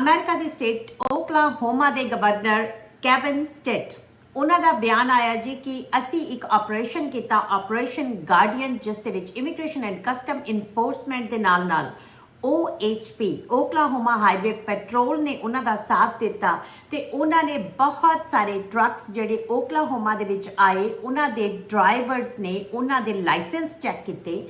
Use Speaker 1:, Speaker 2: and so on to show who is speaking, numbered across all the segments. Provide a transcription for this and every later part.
Speaker 1: America ਦੀ state Oklahoma ਦੇ governor Kevin Stitt, ਉਹਨਾਂ ਦਾ ਬਿਆਨ ਆਇਆ ਜੀ ਕਿ ਅਸੀਂ ਇੱਕ ਆਪਰੇਸ਼ਨ ਕੀਤਾ, ਆਪਰੇਸ਼ਨ ਗਾਰਡੀਅਨ, ਜਿਸ ਦੇ ਵਿੱਚ ਇਮੀਗ੍ਰੇਸ਼ਨ ਐਂਡ ਕਸਟਮ ਇਨਫੋਰਸਮੈਂਟ ਦੇ ਨਾਲ ਨਾਲ OHP ਓਕਲਾਹੋਮਾ ਹਾਈਵੇ ਪੈਟਰੋਲ ਨੇ ਉਹਨਾਂ ਦਾ ਸਾਥ ਦਿੱਤਾ ਤੇ ਉਹਨਾਂ ਨੇ ਬਹੁਤ ਸਾਰੇ ਟਰੱਕਸ ਜਿਹੜੇ ਓਕਲਾਹੋਮਾ ਦੇ ਵਿੱਚ ਆਏ, ਉਹਨਾਂ ਦੇ ਡਰਾਈਵਰਸ ਨੇ ਉਹਨਾਂ ਦੇ ਲਾਇਸੈਂਸ ਚੈੱਕ ਕੀਤੇ।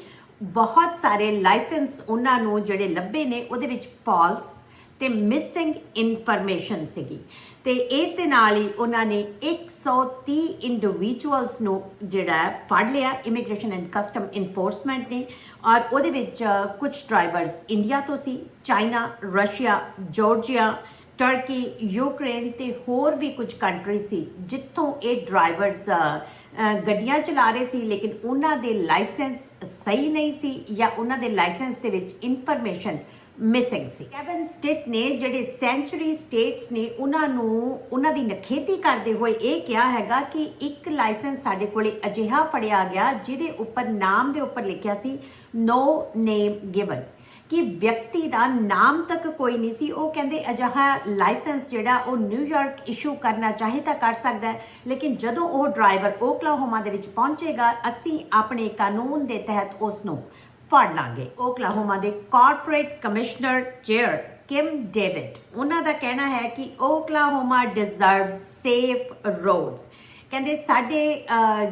Speaker 1: ਬਹੁਤ ਸਾਰੇ ਲਾਇਸੈਂਸ ਉਹਨਾਂ ਨੂੰ ਜਿਹੜੇ ਲੱਭੇ ਨੇ, ਉਹਦੇ ਵਿੱਚ ਫਾਲਸ ਤੇ ਮਿਸਿੰਗ ਇਨਫੋਰਮੇਸ਼ਨ ਸੀਗੀ। ਤੇ ਇਸ ਦੇ ਨਾਲ ਹੀ ਉਹਨਾਂ ਨੇ 130 ਇੰਡੀਵਿਜੂਅਲਸ ਨੂੰ ਜਿਹੜਾ ਹੈ ਫੜ ਲਿਆ ਇਮੀਗ੍ਰੇਸ਼ਨ ਐਂਡ ਕਸਟਮ ਇਨਫੋਰਸਮੈਂਟ ਨੇ। ਔਰ ਉਹਦੇ ਵਿੱਚ ਕੁਝ ਡਰਾਈਵਰਸ ਇੰਡੀਆ ਤੋਂ ਸੀ China Russia Georgia Turkey Ukraine ਤੇ ਹੋਰ ਵੀ ਕੁਝ ਕੰਟਰੀ ਸੀ, ਜਿੱਥੋਂ ਇਹ ਡਰਾਈਵਰਸ ਗੱਡੀਆਂ ਚਲਾ ਰਹੇ ਸੀ, ਲੇਕਿਨ ਉਹਨਾਂ ਦੇ ਲਾਇਸੈਂਸ ਸਹੀ ਨਹੀਂ ਸੀ ਜਾਂ ਉਹਨਾਂ ਦੇ ਲਾਇਸੈਂਸ ਦੇ ਵਿੱਚ ਇਨਫੋਰਮੇਸ਼ਨ ਮਿਸਿੰਗ ਸੀ। ਕੈਵਨ ਸਟੇਟ ਨੇ ਜਿਹੜੇ ਸੈਂਚਰੀ ਸਟੇਟਸ ਨੇ, ਉਹਨਾਂ ਨੂੰ, ਉਹਨਾਂ ਦੀ ਨਖੇਤੀ ਕਰਦੇ ਹੋਏ ਇਹ ਕਿਹਾ ਹੈਗਾ ਕਿ ਇੱਕ ਲਾਇਸੈਂਸ ਸਾਡੇ ਕੋਲੇ ਅਜਿਹਾ ਫੜਿਆ ਗਿਆ ਜਿਹਦੇ ਉੱਪਰ ਨਾਮ ਦੇ ਉੱਪਰ ਲਿਖਿਆ ਸੀ ਨੋ ਨੇਮ ਗਿਵਨ ਕਿ ਵਿਅਕਤੀ ਦਾ ਨਾਮ ਤੱਕ ਕੋਈ ਨਹੀਂ ਸੀ। ਉਹ ਕਹਿੰਦੇ ਅਜਿਹਾ ਲਾਇਸੈਂਸ ਜਿਹੜਾ, ਉਹ ਨਿਊਯਾਰਕ ਇਸ਼ੂ ਕਰਨਾ ਚਾਹੇ ਤਾਂ ਕਰ ਸਕਦਾ ਲੇਕਿਨ ਜਦੋਂ ਉਹ ਡਰਾਈਵਰ ਓਕਲਾਹੋਮਾ ਦੇ ਵਿੱਚ ਪਹੁੰਚੇਗਾ, ਅਸੀਂ ਆਪਣੇ ਕਾਨੂੰਨ ਦੇ ਤਹਿਤ ਉਸ ਨੂੰ ਫੜ ਲਾਂਗੇ। ਓਕਲਾਹੋਮਾ ਦੇ corporate commissioner chair Kim David ਉਹਨਾਂ ਦਾ ਕਹਿਣਾ ਹੈ ਕਿ ਓਕਲਾਹੋਮਾ ਡਿਜ਼ਰਵ ਸੇਫ ਰੋਡਸ ਕਹਿੰਦੇ ਸਾਡੇ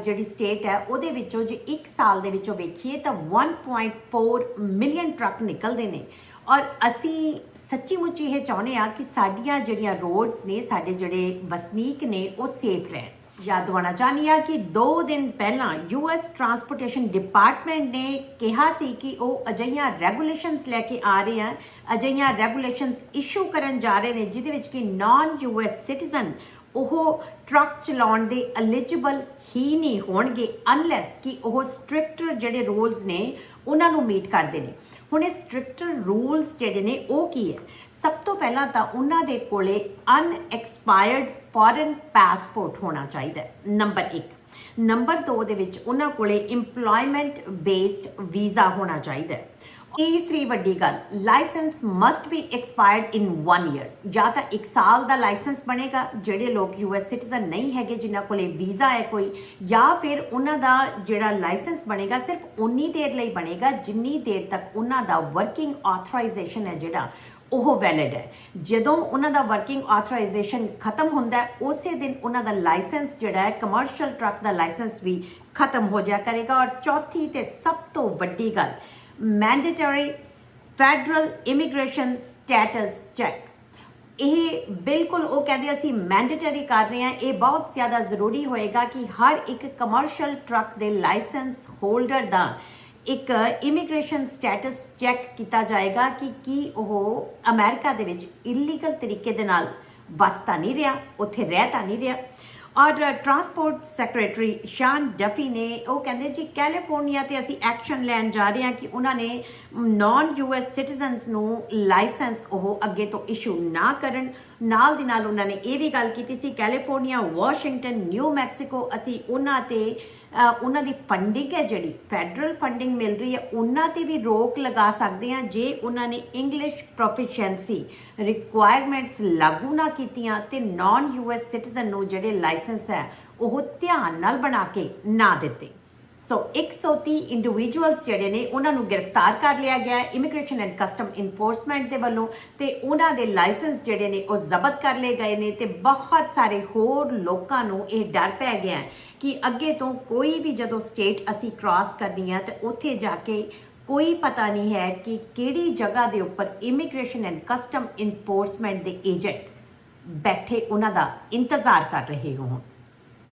Speaker 1: ਜਿਹੜੀ ਸਟੇਟ ਹੈ, ਉਹਦੇ ਵਿੱਚੋਂ ਜੇ 1 ਸਾਲ ਦੇ ਵਿੱਚੋਂ ਵੇਖੀਏ ਤਾਂ 1.4 ਮਿਲੀਅਨ ਟਰੱਕ ਨਿਕਲਦੇ ਨੇ। ਔਰ ਅਸੀਂ ਸੱਚੀ ਮੁੱਚੀ ਇਹ ਚਾਹੁੰਦੇ ਆ ਕਿ ਸਾਡੀਆਂ ਜਿਹੜੀਆਂ ਰੋਡਸ ਨੇ, ਸਾਡੇ ਜਿਹੜੇ ਵਸਨੀਕ ਨੇ, ਉਹ ਸੇਫ ਰਹਿਣ। ਯਾਦ ਦਿਵਾਉਣਾ ਚਾਹੁੰਦੀ ਆ ਕਿ 2 ਦਿਨ ਪਹਿਲਾਂ ਯੂਐਸ ਟਰਾਂਸਪੋਰਟੇਸ਼ਨ ਡਿਪਾਰਟਮੈਂਟ ਨੇ ਕਿਹਾ ਸੀ ਕਿ ਉਹ ਅਜਿਹੀਆਂ ਰੈਗੂਲੇਸ਼ਨਸ ਲੈ ਕੇ ਆ ਰਹੇ ਆ, ਅਜਿਹੀਆਂ ਰੈਗੂਲੇਸ਼ਨਸ ਇਸ਼ੂ ਕਰਨ ਜਾ ਰਹੇ ਨੇ, ਜਿਹਦੇ ਵਿੱਚ ਕਿ ਨਾਨ ਯੂਐਸ ਸਿਟੀਜ਼ਨ ਉਹ ਟਰੱਕ ਚਲਾਉਣ ਦੇ ਐਲੀਜੀਬਲ ਹੀ ਨਹੀਂ ਹੋਣਗੇ ਅਨਲੈਸ ਕਿ ਉਹ ਸਟ੍ਰਿਕਟਰ ਜਿਹੜੇ ਰੂਲਸ ਨੇ, ਉਹਨਾਂ ਨੂੰ ਮੀਟ ਕਰਦੇ ਨੇ। ਹੁਣ ਇਹ ਸਟ੍ਰਿਕਟਰ ਰੂਲਸ ਜਿਹੜੇ ਨੇ, ਉਹ ਕੀ ਹੈ? ਸਭ ਤੋਂ ਪਹਿਲਾਂ ਤਾਂ ਉਹਨਾਂ ਦੇ ਕੋਲੇ ਅਨਐਕਸਪਾਇਰਡ ਫੋਰਨ ਪਾਸਪੋਰਟ ਹੋਣਾ ਚਾਹੀਦਾ ਹੈ। ਨੰਬਰ 1 ਨੰਬਰ 2 ਦੇ ਵਿੱਚ ਉਹਨਾਂ ਕੋਲੇ EMPLOYMENT ਬੇਸਡ ਵੀਜ਼ਾ ਹੋਣਾ ਚਾਹੀਦਾ ਹੈ। ਤੀਸਰੀ ਵੱਡੀ ਗੱਲ licence must be expired in 1 year ਜਾਂ ਤਾਂ 1 ਸਾਲ ਦਾ ਲਾਇਸੈਂਸ ਬਣੇਗਾ, ਜਿਹੜੇ ਲੋਕ ਯੂਐਸ ਸਿਟੀਜ਼ਨ ਨਹੀਂ ਹੈਗੇ, ਜਿਨ੍ਹਾਂ ਕੋਲੇ ਵੀਜ਼ਾ ਹੈ ਕੋਈ, ਜਾਂ ਫਿਰ ਉਹਨਾਂ ਦਾ ਜਿਹੜਾ ਲਾਇਸੈਂਸ ਬਣੇਗਾ, ਸਿਰਫ ਉਨੀ ਦੇਰ ਲਈ ਬਣੇਗਾ, ਜਿੰਨੀ ਦੇਰ ਤੱਕ ਉਹਨਾਂ ਦਾ ਵਰਕਿੰਗ ਆਥੋਰਾਈਜ਼ੇਸ਼ਨ ਹੈ ਜਿਹੜਾ, ਉਹ ਵੈਲਿਡ ਹੈ। ਜਦੋਂ ਉਹਨਾਂ ਦਾ ਵਰਕਿੰਗ ਆਥੋਰਾਈਜ਼ੇਸ਼ਨ ਖਤਮ ਹੁੰਦਾ ਹੈ, ਉਸੇ ਦਿਨ ਉਹਨਾਂ ਦਾ ਲਾਇਸੈਂਸ ਜਿਹੜਾ ਹੈ ਕਮਰਸ਼ੀਅਲ ਟਰੱਕ ਦਾ ਲਾਇਸੈਂਸ ਵੀ ਖਤਮ ਹੋ ਜਾਇਆ ਕਰੇਗਾ। ਔਰ ਚੌਥੀ ਤੇ ਸਭ ਤੋਂ ਵੱਡੀ ਗੱਲ mandatory federal immigration status check ਇਹ ਬਿਲਕੁਲ ਉਹ ਕਹਿੰਦੇ ਅਸੀਂ ਮੈਂਡੇਟਰੀ ਕਰ ਰਹੇ ਹਾਂ। ਇਹ ਬਹੁਤ ਜ਼ਿਆਦਾ ਜ਼ਰੂਰੀ ਹੋਏਗਾ ਕਿ ਹਰ ਇੱਕ ਕਮਰਸ਼ੀਅਲ ਟਰੱਕ ਦੇ ਲਾਇਸੈਂਸ ਹੋਲਡਰ ਦਾ ਇੱਕ ਇਮੀਗ੍ਰੇਸ਼ਨ ਸਟੇਟਸ ਚੈੱਕ ਕੀਤਾ ਜਾਏਗਾ ਕਿ ਕੀ ਉਹ ਅਮਰੀਕਾ ਦੇ ਵਿੱਚ ਇਲੀਗਲ ਤਰੀਕੇ ਦੇ ਨਾਲ ਵਸ ਤਾਂ ਨਹੀਂ ਰਿਹਾ, ਉੱਥੇ ਰਹਿ ਤਾਂ ਨਹੀਂ ਰਿਹਾ। ਔਰ ਟਰਾਂਸਪੋਰਟ ਸੈਕਟਰੀ ਸ਼ਾਨ ਡਫੀ ਨੇ ਉਹ ਕਹਿੰਦੇ ਜੀ ਕੈਲੀਫੋਰਨੀਆ ਤੇ ਅਸੀਂ ਐਕਸ਼ਨ ਲੈਣ ਜਾ ਰਹੇ ਹਾਂ ਕਿ ਉਹਨਾਂ ਨੇ ਨਾਨ ਯੂਐਸ ਸਿਟੀਜ਼ਨਸ ਨੂੰ ਲਾਇਸੈਂਸ ਉਹ ਅੱਗੇ ਤੋਂ ਇਸ਼ੂ ਨਾ ਕਰਨ। ਨਾਲ ਦੀ ਨਾਲ ਉਹਨਾਂ ਨੇ ਇਹ ਵੀ ਗੱਲ ਕੀਤੀ ਸੀ ਕੈਲੀਫੋਰਨੀਆ ਵਾਸ਼ਿੰਗਟਨ ਨਿਊ ਮੈਕਸੀਕੋ ਅਸੀਂ ਉਹਨਾਂ ਤੇ ਉਹਨਾਂ ਦੀ ਫੰਡਿੰਗ ਹੈ ਜਿਹੜੀ ਫੈਡਰਲ ਫੰਡਿੰਗ ਮਿਲ ਰਹੀ ਹੈ, ਉਹਨਾਂ ਤੇ ਵੀ ਰੋਕ ਲਗਾ ਸਕਦੇ ਹਾਂ ਜੇ ਉਹਨਾਂ ਨੇ ਇੰਗਲਿਸ਼ ਪ੍ਰੋਫੀਸ਼ੀਐਂਸੀ ਰਿਕੁਆਇਰਮੈਂਟਸ ਲਾਗੂ ਨਾ ਕੀਤੀਆਂ ਤੇ ਨਾਨ ਯੂਐਸ ਸਿਟੀਜ਼ਨ ਨੂੰ ਜਿਹੜੇ ਲਾਇਸੈਂਸ ਹੈ, ਉਹ ਧਿਆਨ ਨਾਲ ਬਣਾ ਕੇ ਨਾ ਦਿੱਤੇ। ਸੋ 130 ਇੰਡੀਵਿਜੂਅਲਸ ਜਿਹੜੇ ਨੇ, ਉਹਨਾਂ ਨੂੰ ਗ੍ਰਿਫਤਾਰ ਕਰ ਲਿਆ ਗਿਆ ਹੈ ਇਮੀਗ੍ਰੇਸ਼ਨ ਐਂਡ ਕਸਟਮ ਇਨਫੋਰਸਮੈਂਟ ਦੇ ਵੱਲੋਂ ਤੇ ਉਹਨਾਂ ਦੇ ਲਾਇਸੈਂਸ ਜਿਹੜੇ ਨੇ, ਉਹ ਜ਼ਬਤ ਕਰ ਲਏ ਗਏ ਨੇ ਤੇ ਬਹੁਤ ਸਾਰੇ ਹੋਰ ਲੋਕਾਂ ਨੂੰ ਇਹ ਡਰ ਪੈ ਗਿਆ ਕਿ ਅੱਗੇ ਤੋਂ ਕੋਈ ਵੀ ਜਦੋਂ ਸਟੇਟ ਅਸੀਂ ਕ੍ਰਾਸ ਕਰਨੀ ਹੈ ਤੇ ਉੱਥੇ ਜਾ ਕੇ ਕੋਈ ਪਤਾ ਨਹੀਂ ਹੈ ਕਿ ਕਿਹੜੀ ਜਗ੍ਹਾ ਦੇ ਉੱਪਰ ਇਮੀਗ੍ਰੇਸ਼ਨ ਐਂਡ ਕਸਟਮ ਇਨਫੋਰਸਮੈਂਟ ਦੇ ਏਜੰਟ ਬੈਠੇ ਉਹਨਾਂ ਦਾ ਇੰਤਜ਼ਾਰ ਕਰ ਰਹੇ ਹੋਣ।